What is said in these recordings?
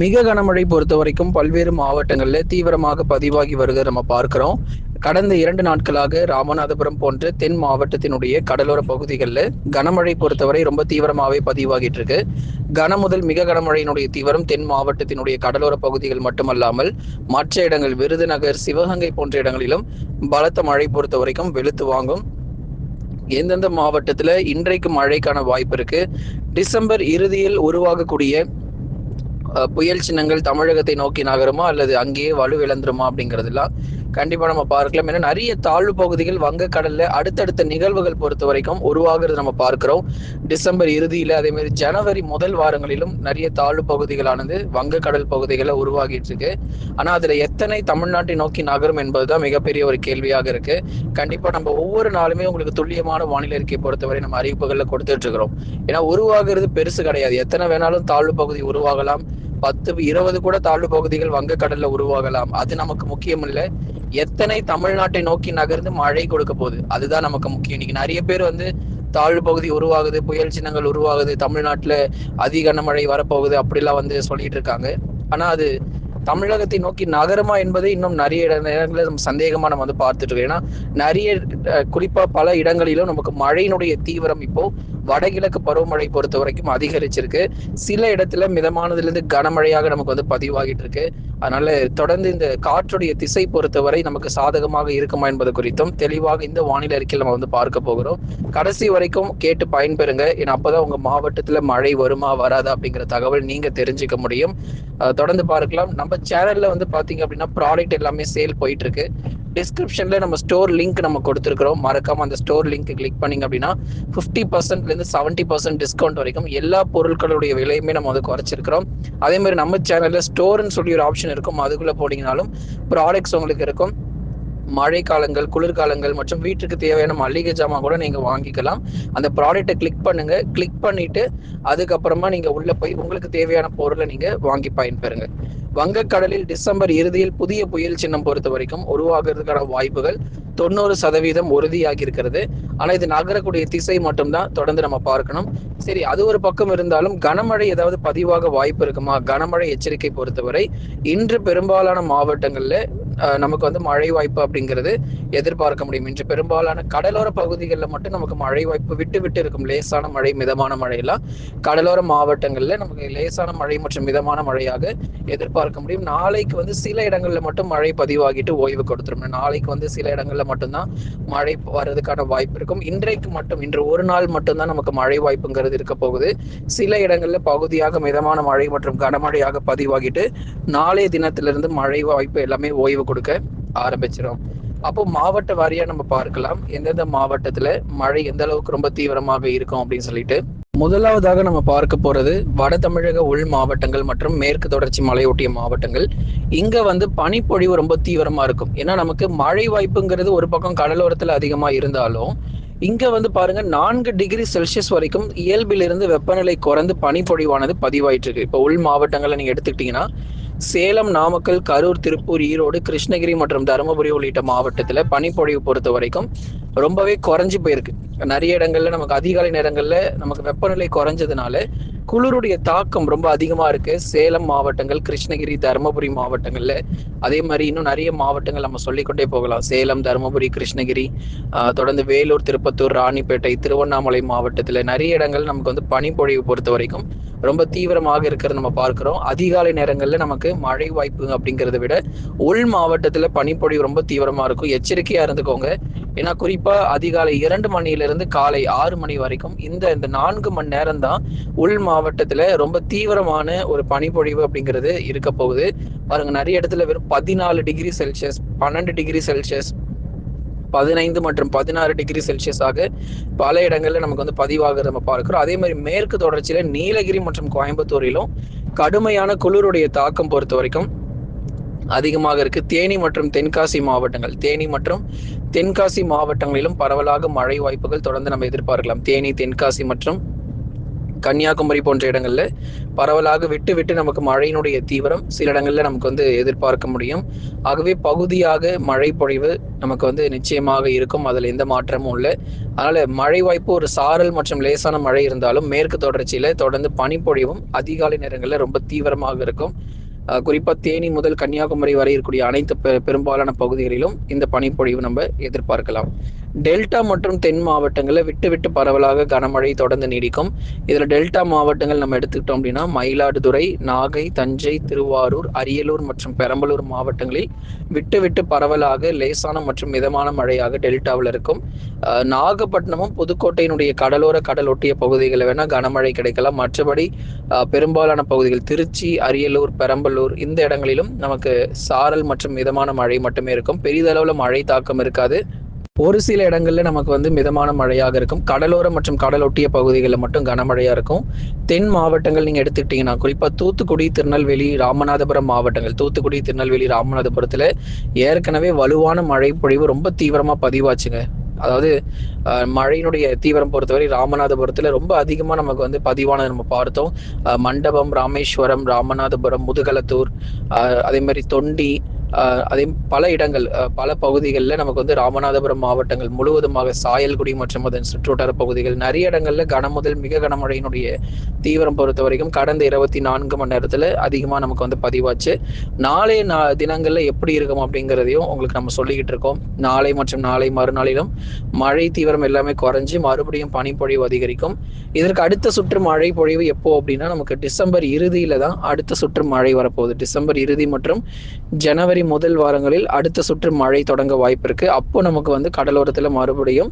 மிக கனமழை பொறுத்த வரைக்கும் பல்வேறு மாவட்டங்களில் தீவிரமாக பதிவாகி வருகிறத நம்ம பார்க்கிறோம். கடந்த இரண்டு நாட்களாக ராமநாதபுரம் போன்ற தென் மாவட்டத்தினுடைய கடலோர பகுதிகளில் கனமழை பொறுத்தவரை ரொம்ப தீவிரமாகவே பதிவாகிட்டு இருக்கு கன முதல் மிக கனமழையினுடைய தீவிரம் தென் மாவட்டத்தினுடைய கடலோர பகுதிகள் மட்டுமல்லாமல் மற்ற இடங்கள் விருதுநகர் சிவகங்கை போன்ற இடங்களிலும் பலத்த மழை பொறுத்த வரைக்கும் வெளுத்து வாங்கும். எந்தெந்த மாவட்டத்தில் இன்றைக்கு மழைக்கான வாய்ப்பு இருக்கு? டிசம்பர் இறுதியில் உருவாகக்கூடிய புயல் சின்னங்கள் தமிழகத்தை நோக்கி நகருமா அல்லது அங்கேயே வலுவிழந்துருமா அப்படிங்கிறதுலாம் கண்டிப்பா நம்ம பார்க்கலாம். ஏன்னா நிறைய தாழ்வு பகுதிகள் வங்கக்கடல்ல அடுத்தடுத்த நிகழ்வுகள் பொறுத்த வரைக்கும் உருவாகிறது நம்ம பார்க்கிறோம். டிசம்பர் இறுதியில அதே மாதிரி ஜனவரி முதல் வாரங்களிலும் நிறைய தாழ்வு பகுதிகளானது வங்கக்கடல் பகுதிகளை உருவாகிட்டு இருக்கு. ஆனா அதுல எத்தனை தமிழ்நாட்டை நோக்கி நகரும் என்பதுதான் மிகப்பெரிய ஒரு கேள்வியாக இருக்கு. கண்டிப்பா நம்ம ஒவ்வொரு நாளுமே உங்களுக்கு துல்லியமான வானிலை அறிக்கை பொறுத்தவரை நம்ம அறிவிப்புகள்ல கொடுத்துட்டு இருக்கிறோம். ஏன்னா உருவாகிறது பெருசு கிடையாது. எத்தனை வேணாலும் தாழ்வு பகுதி உருவாகலாம். பத்து இருபது கூட தாழ்வு பகுதிகள் வங்கக்கடல்ல உருவாகலாம். அது நமக்கு முக்கியம் இல்ல எத்தனை தமிழ்நாட்டை நோக்கி நகர்ந்து மழை கொடுக்க போகுது? அதுதான் நமக்கு முக்கியம். இன்னைக்கு நிறைய பேர் வந்து தாழ்வு பகுதி உருவாகுது புயல் சின்னங்கள் உருவாகுது தமிழ்நாட்டுல அதிக கனமழை வரப்போகுது அப்படிலாம் வந்து சொல்லிட்டு இருக்காங்க. ஆனா அது தமிழகத்தை நோக்கி நகரமா என்பதை இன்னும் நிறைய இட- நேரங்களில் நம்ம சந்தேகமா நம்ம வந்து பார்த்துட்டு இருக்கோம். ஏன்னா நிறைய குறிப்பா பல இடங்களிலும் நமக்கு மழையினுடைய தீவிரம் இப்போ வடகிழக்கு பருவமழை பொறுத்த வரைக்கும் அதிகரிச்சிருக்கு. சில இடத்துல மிதமானதுலேருந்து கனமழையாக நமக்கு வந்து பதிவாகிட்டு இருக்கு. அதனால தொடர்ந்து இந்த காற்றுடைய திசை பொறுத்தவரை நமக்கு சாதகமாக இருக்குமா என்பது குறித்தும் தெளிவாக இந்த வானிலை அறிக்கையில் நம்ம வந்து பார்க்க போகிறோம். கடைசி வரைக்கும் கேட்டு பயன்பெறுங்க. ஏன்னா அப்பதான் உங்க மாவட்டத்துல மழை வருமா வராதா அப்படிங்கிற தகவல் நீங்க தெரிஞ்சுக்க முடியும். தொடர்ந்து பார்க்கலாம். நம்ம சேனல்ல வந்து பாத்தீங்க அப்படின்னா ப்ராடக்ட் எல்லாமே சேல் போயிட்டு இருக்கு. டிஸ்கிரிப்ஷன்ல நம்ம ஸ்டோர் லிங்க் நம்ம கொடுத்துருக்கிறோம். மறக்காம அந்த ஸ்டோர் லிங்க் கிளிக் பண்ணீங்க அப்படின்னா ஃபிஃப்டி பர்சன்ட்ல இருந்து செவன்டி பர்சன்ட் டிஸ்கவுண்ட் வரைக்கும் எல்லா பொருட்களுடைய விலையுமே நம்ம வந்து குறைச்சிருக்கிறோம். அதே மாதிரி நம்ம சேனல்ல ஸ்டோர்னு சொல்லி ஒரு ஆப்ஷன் இருக்கும். அதுக்குள்ள போனீங்கனாலும் ப்ராடக்ட்ஸ் உங்களுக்கு இருக்கும். மழை காலங்கள் குளிர்காலங்கள் மற்றும் வீட்டுக்கு தேவையான மளிகை ஜாமான் கூட நீங்க வாங்கிக்கலாம். அந்த ப்ராடக்ட்டை கிளிக் பண்ணுங்க. கிளிக் பண்ணிட்டு அதுக்கப்புறமா நீங்க உள்ள போய் உங்களுக்கு தேவையான பொருளை நீங்க வாங்கி பயன்பெறுங்க. வங்கக்கடலில் டிசம்பர் இறுதியில் புதிய புயல் சின்னம் பொறுத்த வரைக்கும் உருவாகிறதுக்கான வாய்ப்புகள் தொண்ணூறு சதவீதம் உறுதியாகி இருக்கிறது ஆனா இது நகரக்கூடிய திசை மட்டும்தான் தொடர்ந்து நம்ம பார்க்கணும். சரி அது ஒரு பக்கம் இருந்தாலும் கனமழை ஏதாவது பதிவாக வாய்ப்பு இருக்குமா? கனமழை எச்சரிக்கை பொறுத்தவரை இன்று பெரும்பாலான மாவட்டங்கள்ல நமக்கு வந்து மழை வாய்ப்பு அப்படிங்கிறது எதிர்பார்க்க முடியும். இன்று பெரும்பாலான கடலோர பகுதிகளில் மட்டும் நமக்கு மழை வாய்ப்பு விட்டு விட்டு இருக்கும். லேசான மழை மிதமான மழையெல்லாம் கடலோர மாவட்டங்களில் நமக்கு லேசான மழை மற்றும் மிதமான மழையாக எதிர்பார்க்க முடியும். நாளைக்கு வந்து சில இடங்களில் மட்டும் மழை பதிவாகிட்டு ஓய்வு கொடுத்துரும். நாளைக்கு வந்து சில இடங்களில் மட்டும்தான் மழை வர்றதுக்கான வாய்ப்பு இருக்கும். இன்றைக்கு மட்டும் இன்று ஒரு நாள் மட்டும்தான் நமக்கு மழை வாய்ப்புங்கிறது இருக்க போகுது. சில இடங்களில் பகுதியாக மிதமான மழை மற்றும் கனமழையாக பதிவாகிட்டு நாளைய தினத்திலிருந்து மழை வாய்ப்பு எல்லாமே ஓய்வு கொடுக்க ஆரம்பிச்சிடும் அப்போ மாவட்ட வாரியா நம்ம பார்க்கலாம். எந்தெந்த மாவட்டத்துல மழை எந்த அளவுக்கு ரொம்ப தீவிரமாக இருக்கும் அப்படின்னு சொல்லிட்டு. முதலாவதாக நம்ம பார்க்க போறது வட தமிழக உள் மாவட்டங்கள் மற்றும் மேற்கு தொடர்ச்சி மலையொட்டிய மாவட்டங்கள். இங்க வந்து பனிப்பொழிவு ரொம்ப தீவிரமா இருக்கும். ஏன்னா நமக்கு மழை வாய்ப்புங்கிறது ஒரு பக்கம் கடலோரத்துல அதிகமா இருந்தாலும் இங்க வந்து பாருங்க நான்கு டிகிரி செல்சியஸ் வரைக்கும் இயல்பிலிருந்து வெப்பநிலை குறைந்து பனிப்பொழிவானது பதிவாயிட்டு இருக்கு. இப்போ உள் மாவட்டங்களை நீங்க எடுத்துக்கிட்டீங்கன்னா சேலம் நாமக்கல் கரூர் திருப்பூர் ஈரோடு கிருஷ்ணகிரி மற்றும் தருமபுரி உள்ளிட்ட மாவட்டத்தில் பனிப்பொழிவு பொறுத்த வரைக்கும் ரொம்பவே குறைஞ்சு போயிருக்கு. நிறைய இடங்கள்ல நமக்கு அதிகாலை நேரங்கள்ல நமக்கு வெப்பநிலை குறைஞ்சதுனால குளிருடைய தாக்கம் ரொம்ப அதிகமா இருக்கு. சேலம் மாவட்டங்கள் கிருஷ்ணகிரி தருமபுரி மாவட்டங்கள்ல அதே மாதிரி இன்னும் நிறைய மாவட்டங்கள் நம்ம சொல்லிக்கொண்டே போகலாம். சேலம் தருமபுரி கிருஷ்ணகிரி தொடர்ந்து வேலூர் திருப்பத்தூர் ராணிப்பேட்டை திருவண்ணாமலை மாவட்டத்துல நிறைய இடங்கள் நமக்கு வந்து பனிப்பொழிவு பொறுத்த வரைக்கும் ரொம்ப தீவிரமாக இருக்கிறத நம்ம பார்க்கிறோம். அதிகாலை நேரங்களில் நமக்கு மழை வாய்ப்பு அப்படிங்கிறத விட உள் மாவட்டத்தில் பனிப்பொழிவு ரொம்ப தீவிரமாக இருக்கும். எச்சரிக்கையாக இருந்துக்கோங்க. ஏன்னா குறிப்பாக அதிகாலை இரண்டு மணியிலிருந்து காலை ஆறு மணி வரைக்கும் இந்த இந்த நான்கு மணி நேரம் தான் உள் மாவட்டத்தில் ரொம்ப தீவிரமான ஒரு பனிப்பொழிவு அப்படிங்கிறது இருக்க போகுது. பாருங்க நிறைய இடத்துல வெறும் பதினாலு டிகிரி செல்சியஸ் பன்னெண்டு டிகிரி செல்சியஸ் பதினைந்து மற்றும் பதினாறு டிகிரி செல்சியஸாக பல இடங்களில் நமக்கு வந்து பதிவாகிறத நம்ம பார்க்கிறோம். அதே மாதிரி மேற்கு தொடர்ச்சியில நீலகிரி மற்றும் கோயம்புத்தூரிலும் கடுமையான குளிருடைய தாக்கம் பொறுத்த வரைக்கும் அதிகமாக இருக்கு. தேனி மற்றும் தென்காசி மாவட்டங்கள் தேனி மற்றும் தென்காசி மாவட்டங்களிலும் பரவலாக மழை வாய்ப்புகள் தொடர்ந்து நம்ம எதிர்பார்க்கலாம். தேனி தென்காசி மற்றும் கன்னியாகுமரி போன்ற இடங்கள்ல பரவலாக விட்டு விட்டு நமக்கு மழையினுடைய தீவிரம் சில இடங்கள்ல நமக்கு வந்து எதிர்பார்க்க முடியும். ஆகவே பகுதியாக மழை பொழிவு நமக்கு வந்து நிச்சயமாக இருக்கும். அதில் எந்த மாற்றமும் இல்லை. அதனால மழை வாய்ப்பு ஒரு சாரல் மற்றும் லேசான மழை இருந்தாலும் மேற்கு தொடர்ச்சியில தொடர்ந்து பனிப்பொழிவும் அதிகாலை நேரங்களில் ரொம்ப தீவிரமாக இருக்கும். குறிப்பாக தேனி முதல் கன்னியாகுமரி வரை இருக்கக்கூடிய அனைத்து பெரும்பாலான பகுதிகளிலும் இந்த பனிப்பொழிவு நம்ம எதிர்பார்க்கலாம். டெல்டா மற்றும் தென் மாவட்டங்களில் விட்டு விட்டு பரவலாக கனமழை தொடர்ந்து நீடிக்கும். இதில் டெல்டா மாவட்டங்கள் நம்ம எடுத்துக்கிட்டோம் அப்படின்னா மயிலாடுதுறை நாகை தஞ்சை திருவாரூர் அரியலூர் மற்றும் பெரம்பலூர் மாவட்டங்களில் விட்டு விட்டு பரவலாக லேசான மற்றும் மிதமான மழையாக டெல்டாவில் இருக்கும். நாகப்பட்டினமும் புதுக்கோட்டையினுடைய கடலோர கடல் ஒட்டிய பகுதிகளில் வேணால் கனமழை கிடைக்கலாம். மற்றபடி பெரும்பாலான பகுதிகள் திருச்சி அரியலூர் பெரம்பலூர் இந்த இடங்களிலும் நமக்கு சாரல் மற்றும் மிதமான மழை மட்டுமே இருக்கும். பெரிதளவில் மழை தாக்கம் இருக்காது. ஒரு சில இடங்கள்ல நமக்கு வந்து மிதமான மழையாக இருக்கும். கடலோரம் மற்றும் கடலொட்டிய பகுதிகளில் மட்டும் கனமழையா இருக்கும். தென் மாவட்டங்கள் நீங்க எடுத்துக்கிட்டீங்கன்னா குறிப்பா தூத்துக்குடி திருநெல்வேலி ராமநாதபுரம் மாவட்டங்கள். தூத்துக்குடி திருநெல்வேலி ராமநாதபுரத்துல ஏற்கனவே வலுவான மழை பொழிவு ரொம்ப தீவிரமா பதிவாச்சுங்க. அதாவது மழையினுடைய தீவிரம் பொறுத்தவரை ராமநாதபுரத்துல ரொம்ப அதிகமா நமக்கு வந்து பதிவானது நம்ம பார்த்தோம். மண்டபம் ராமேஸ்வரம் ராமநாதபுரம் முதுகலத்தூர் அதே மாதிரி தொண்டி அதே பல இடங்கள் பல பகுதிகளில் நமக்கு வந்து ராமநாதபுரம் மாவட்டங்கள் முழுவதுமாக சாயல்குடி மற்றும் அதன் சுற்றுவட்டார பகுதிகள் நிறைய இடங்கள்ல கனமுதல் மிக கனமழையினுடைய தீவிரம் பொறுத்த வரைக்கும் கடந்த இருபத்தி நான்கு மணி நேரத்துல அதிகமா நமக்கு வந்து பதிவாச்சு. நாளைய தினங்கள்ல எப்படி இருக்கும் அப்படிங்கிறதையும் உங்களுக்கு நம்ம சொல்லிக்கிட்டு இருக்கோம். நாளை மற்றும் நாளை மறுநாளிலும் மழை தீவிரம் எல்லாமே குறைஞ்சு மறுபடியும் பனிப்பொழிவு அதிகரிக்கும். இதற்கு அடுத்த சுற்று மழை பொழிவு எப்போ அப்படின்னா நமக்கு டிசம்பர் இறுதியில தான் அடுத்த சுற்று மழை வரப்போகுது. டிசம்பர் இறுதி மற்றும் ஜனவரி முதல் வாரங்களில் அடுத்த சுற்று மழை தொடங்க வாய்ப்பு இருக்கு. அப்போ நமக்கு வந்து கடலோரத்துல மறுபடியும்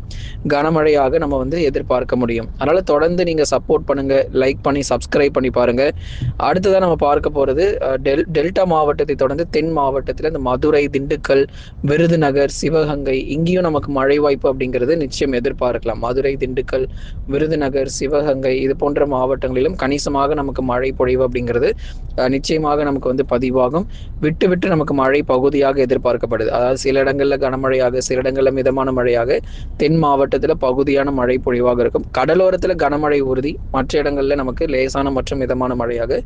கனமழையாக நம்ம வந்து எதிர்பார்க்க முடியும். அதனால தொடர்ந்து நீங்க சப்போர்ட் பண்ணுங்க லைக் பண்ணி சப்ஸ்கிரைப் பண்ணி பாருங்க. அடுத்ததான் நம்ம பார்க்க போறது டெல் டெல்டா மாவட்டத்தை தொடர்ந்து தென் மாவட்டத்தில் இந்த மதுரை திண்டுக்கல் விருதுநகர் சிவகங்கை இங்கேயும் நமக்கு மழை வாய்ப்பு அப்படிங்கிறது நிச்சயம் எதிர்பார்க்கலாம். மதுரை திண்டுக்கல் விருதுநகர் சிவகங்கை இது போன்ற மாவட்டங்களிலும் கணிசமாக நமக்கு மழை பொழிவு அப்படிங்கிறது நிச்சயமாக நமக்கு வந்து பதிவாகும். விட்டு விட்டு நமக்கு மழை மழை பகுதியாக எதிர்பார்க்கப்படுது. அதாவது சில இடங்களில் கனமழையாக சில இடங்களில் மிதமான மழையாக தென் மாவட்டத்தில் பகுதியான மழை பொழிவாக இருக்கும். கடலோரத்தில் கனமழை உறுதி மற்ற இடங்களில் நமக்கு லேசான மற்றும் மிதமான மழையாக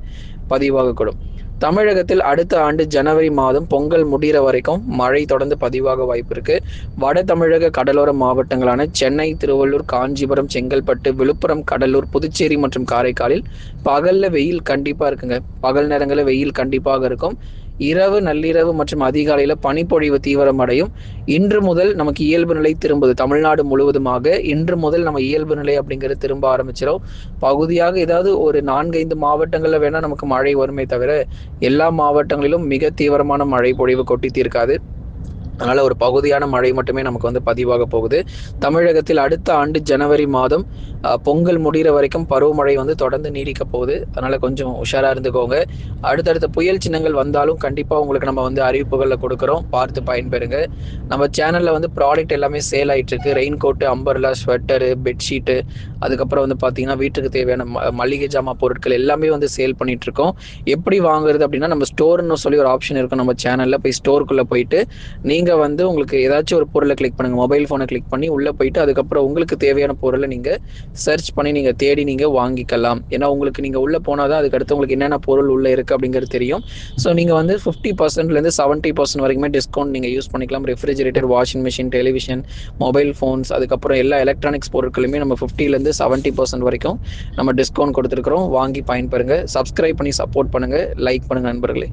பதிவாகக்கூடும். தமிழகத்தில் அடுத்த ஆண்டு ஜனவரி மாதம் பொங்கல் முடிகிற வரைக்கும் மழை தொடர்ந்து பதிவாக வாய்ப்பு இருக்கு. வட தமிழக கடலோர மாவட்டங்களான சென்னை திருவள்ளூர் காஞ்சிபுரம் செங்கல்பட்டு விழுப்புரம் கடலூர் புதுச்சேரி மற்றும் காரைக்காலில் பகல்ல வெயில் கண்டிப்பா இருக்குங்க. பகல் நேரங்களில் வெயில் கண்டிப்பாக இருக்கும். இரவு நள்ளிரவு மற்றும் அதிகாலையில பனிப்பொழிவு தீவிரமடையும். இன்று முதல் நமக்கு இயல்பு நிலை திரும்புது. தமிழ்நாடு முழுவதுமாக இன்று முதல் நம்ம இயல்பு நிலை அப்படிங்கிறது திரும்ப ஆரம்பிச்சிடும் பகுதியாக ஏதாவது ஒரு நான்கைந்து மாவட்டங்கள்ல வேணா நமக்கு மழை வருமே தவிர எல்லா மாவட்டங்களிலும் மிக தீவிரமான மழை பொழிவு கொட்டி தீர்க்காது. அதனால ஒரு பகுதியான மழை மட்டுமே நமக்கு வந்து பதிவாக போகுது. தமிழகத்தில் அடுத்த ஆண்டு ஜனவரி மாதம் பொங்கல் முடிகிற வரைக்கும் பருவமழை வந்து தொடர்ந்து நீடிக்க போகுது. அதனால கொஞ்சம் உஷாரா இருந்துக்கோங்க. அடுத்தடுத்த புயல் சின்னங்கள் வந்தாலும் கண்டிப்பா உங்களுக்கு நம்ம வந்து அறிவிப்புகளில் கொடுக்குறோம். பார்த்து பயன்பெறுங்க. நம்ம சேனல்ல வந்து ப்ராடக்ட் எல்லாமே சேல் ஆயிட்டு இருக்கு. Rain coat umbrella sweater bedsheet அதுக்கப்புறம் வந்து பார்த்தீங்கன்னா வீட்டுக்கு தேவையான மளிகை ஜாமான் பொருட்கள் எல்லாமே வந்து சேல் பண்ணிட்டு இருக்கோம். எப்படி வாங்குறது அப்படின்னா நம்ம ஸ்டோர்னு சொல்லி ஒரு ஆப்ஷன் இருக்கும் நம்ம சேனல்ல. போய் ஸ்டோருக்குள்ள போயிட்டு நீங்க நீங்கள் வந்து உங்களுக்கு ஏதாச்சும் ஒரு பொருளை கிளிக் பண்ணுங்கள் மொபைல் ஃபோனை கிளிக் பண்ணி உள்ளே போயிட்டு அதுக்கப்புறம் உங்களுக்கு தேவையான பொருளை நீங்கள் சர்ச் பண்ணி நீங்கள் தேடி நீங்கள் வாங்கிக்கலாம். ஏன்னா உங்களுக்கு நீங்கள் உள்ளே போனால் தான் அதுக்கடுத்து உங்களுக்கு என்னென்ன பொருள் உள்ளே இருக்குது அப்படிங்கிறது தெரியும். ஸோ நீங்கள் வந்து ஃபிஃப்டி பர்சன்ட்லேருந்து செவன்ட்டி பர்சன்ட் வரைக்குமே டிஸ்கவுண்ட் நீங்கள் யூஸ் பண்ணிக்கலாம். Refrigerator washing machine television mobile phones அதுக்கப்புறம் எல்லா எலக்ட்ரானிக்ஸ் பொருட்களுமே நம்ம ஃபிஃப்டிலேருந்து செவன்ட்டி பர்சன்ட் வரைக்கும் நம்ம டிஸ்கவுண்ட் கொடுத்துருக்குறோம். வாங்கி பயன்பெறுங்க. சப்ஸ்கிரைப் பண்ணி சப்போர்ட் பண்ணுங்கள் லைக் பண்ணுங்கள் நண்பர்களே.